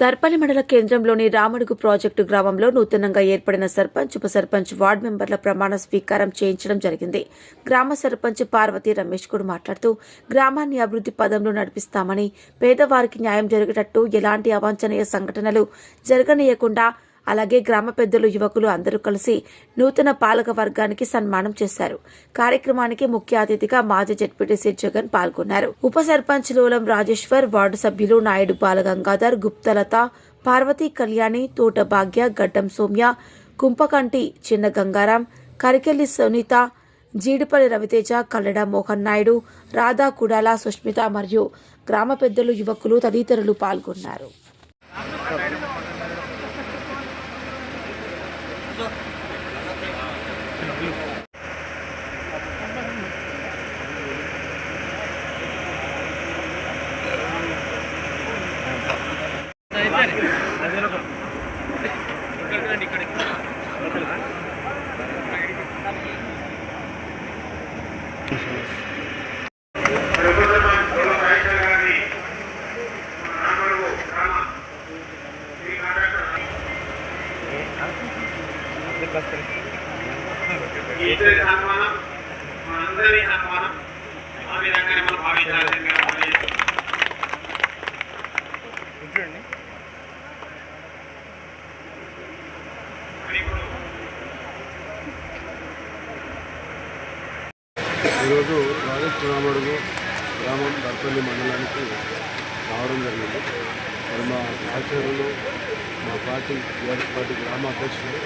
దర్పల్లి మండల కేంద్రంలోని రామడుగు ప్రాజెక్టు గ్రామంలో నూతనంగా ఏర్పడిన సర్పంచ్ ఉప సర్పంచ్ వార్డు మెంబర్ల ప్రమాణ స్వీకారం చేయించడం జరిగింది. గ్రామ సర్పంచ్ పార్వతి రమేష్ కూడా మాట్లాడుతూ గ్రామాన్ని అభివృద్ధి పదంలో నడిపిస్తామని పేదవారికి న్యాయం జరిగేటట్టు ఎలాంటి అవాంఛనీయ సంఘటనలు జరగనీయకుండా అలాగే గ్రామ పెద్దలు యువకులు అందరూ కలిసి నూతన పాలక వర్గానికి సన్మానం చేశారు. కార్యక్రమానికి ముఖ్య అతిథిగా మాజీ జడ్పీటీసీ జగన్ పాల్గొన్నారు. ఉప సర్పంచ్ లోలం రాజేశ్వర్ వార్డు సభ్యులు నాయుడు బాలగంగాధర్ గుప్తలత పార్వతీ కళ్యాణి తోట భాగ్య గడ్డం సోమ్య కుంపకంటి చిన్న గంగారాం కరికెల్లి సునీత జీడిపల్లి రవితేజ కల్లడ మోహన్ నాయుడు రాధా కుడాల సుష్మిత మరియు గ్రామ పెద్దలు యువకులు తదితరులు పాల్గొన్నారు. ぞ。ఇద్దరి సన్మానం మనందరి సన్మానం ఆ విధంగానే మనం భావించాల్సిందిగా మనం ఇప్పుడు ఈరోజు ప్రాజెక్ట్ రామడుగు గ్రామం దర్పల్లి మండలానికి రావడం జరిగింది. మరి మా ఆచార్యులు మా పార్టీ టీఆర్ఎస్ పార్టీ గ్రామ అధ్యక్షులు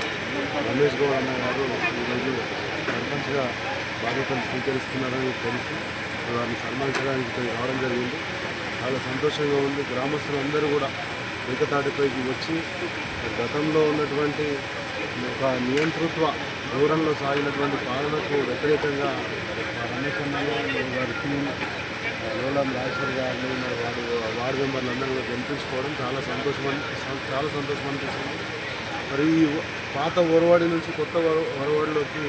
రమేష్ గౌడ్ అన్న గారు ఈరోజు సర్పంచ్గా బాధ్యతలు స్వీకరిస్తున్నారని తెలిసి వారిని సన్మానించడానికి ఇక్కడికి రావడం జరిగింది. చాలా సంతోషంగా ఉంది. గ్రామస్తులందరూ కూడా ఏకతాటిపైకి వచ్చి గతంలో ఉన్నటువంటి ఒక నియంతృత్వ దూరంలో సాగినటువంటి పాలనకు వ్యతిరేకంగా మా రమేష్ అన్నయ్య వారి టీం లోలం రాజేశ్వర్ గారిని మరి వారి వార్డు మెంబర్లు అందరూ కూడా చాలా సంతోషం చాలా సంతోషం అనిపిస్తుంది మరి ఈ పాత ఒరవాడి నుంచి కొత్త ఒరవాడిలోకి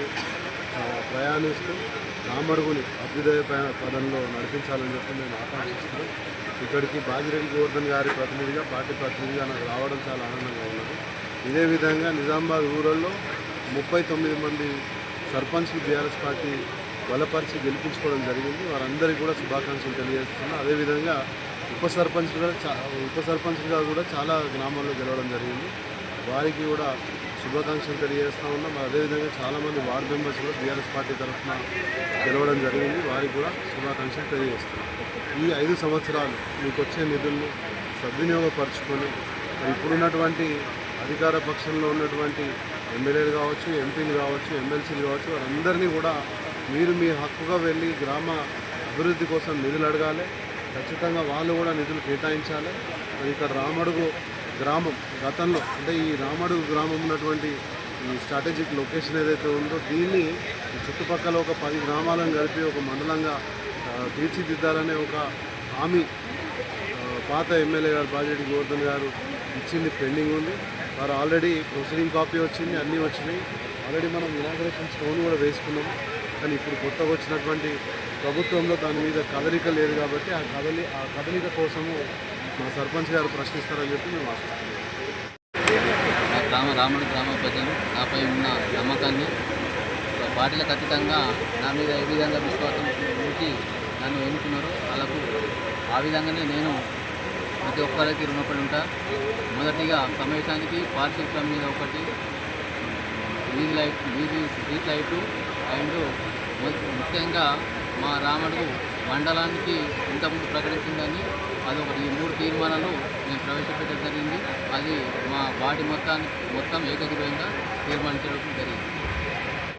ప్రయాణిస్తూ రామడుగుని అభ్యుదయ పదంలో నడిపించాలని చెప్పి నేను ఆకాంక్షిస్తున్నాను. ఇక్కడికి బాజిరెడ్డి గోవర్ధన్ గారి ప్రతినిధిగా పార్టీ ప్రతినిధిగా నాకు రావడం చాలా ఆనందంగా ఉన్నది. ఇదే విధంగా నిజామాబాద్ ఊరల్లో ముప్పై తొమ్మిది మంది సర్పంచ్లు బీఆర్ఎస్ పార్టీ బలపరిచి గెలిపించుకోవడం జరిగింది. వారందరికీ కూడా శుభాకాంక్షలు తెలియజేస్తున్నాను అదేవిధంగా ఉప సర్పంచ్గా చా ఉప సర్పంచ్గా కూడా చాలా గ్రామాల్లో గెలవడం జరిగింది. వారికి కూడా శుభాకాంక్షలు తెలియజేస్తా ఉన్నాం. అదేవిధంగా చాలామంది వార్డు మెంబర్స్ కూడా బీఆర్ఎస్ పార్టీ తరఫున గెలవడం జరిగింది. వారికి కూడా శుభాకాంక్షలు తెలియజేస్తున్నాం. ఈ ఐదు సంవత్సరాలు మీకు వచ్చే నిధులను సద్వినియోగపరచుకొని ఇప్పుడున్నటువంటి అధికార పక్షంలో ఉన్నటువంటి ఎమ్మెల్యేలు కావచ్చు ఎంపీలు కావచ్చు ఎమ్మెల్సీలు కావచ్చు వారందరినీ కూడా మీరు మీ హక్కుగా వెళ్ళి గ్రామ అభివృద్ధి కోసం నిధులు అడగాలి. ఖచ్చితంగా వాళ్ళు కూడా నిధులు కేటాయించాలి. మరి ఇక్కడ రామడుగు గ్రామం గతంలో అంటే ఈ రామడుగు గ్రామం ఉన్నటువంటి ఈ స్ట్రాటజిక్ లొకేషన్ ఏదైతే ఉందో దీన్ని చుట్టుపక్కల ఒక పది గ్రామాలను కలిపి ఒక మండలంగా తీర్చిదిద్దాలనే ఒక హామీ పాత ఎమ్మెల్యే గారు బాజెటి గోవర్ధన్ గారు ఇచ్చింది పెండింగ్ ఉంది. వారు ఆల్రెడీ ప్రొసీడింగ్ కాపీ వచ్చింది అన్నీ వచ్చినాయి. ఆల్రెడీ మనం ఇనాగ్రేషన్ స్టోన్ కూడా వేసుకున్నాం. కానీ ఇప్పుడు కొత్తగా వచ్చినటువంటి ప్రభుత్వంలో దాని మీద కదలిక లేదు కాబట్టి ఆ కదలి ఆ కదలిక కోసము మా సర్పంచ్ గారు ప్రశ్నిస్తారని చెప్పి మేము ఆశిస్తున్నాం. గ్రామ రాముడి గ్రామ ప్రజలు నాపై ఉన్న నమ్మకాన్ని ఒక పార్టీలకు అతీతంగా నా మీద ఏ విధంగా విశ్వాసం ఉంచి నన్ను ఎన్నుకున్నారో వాళ్ళకు ఆ విధంగానే నేను ప్రతి ఒక్కరికి రుణపడి ఉంటా. మొదటిగా సమావేశానికి పారిశుద్ధ్యం మీద ఒకటి వీధి లైట్ వీధి స్ట్రీట్ లైటు అండ్ ముఖ్యంగా మా రాముడు మండలానికి ఇంతకుముందు ప్రకటించిందని అదొకటి ఈ మూడు తీర్మానాలు మేము ప్రవేశపెట్టడం జరిగింది. అది మా బాడీ మొత్తానికి మొత్తం ఏకగ్రీవంగా తీర్మానించడం జరిగింది.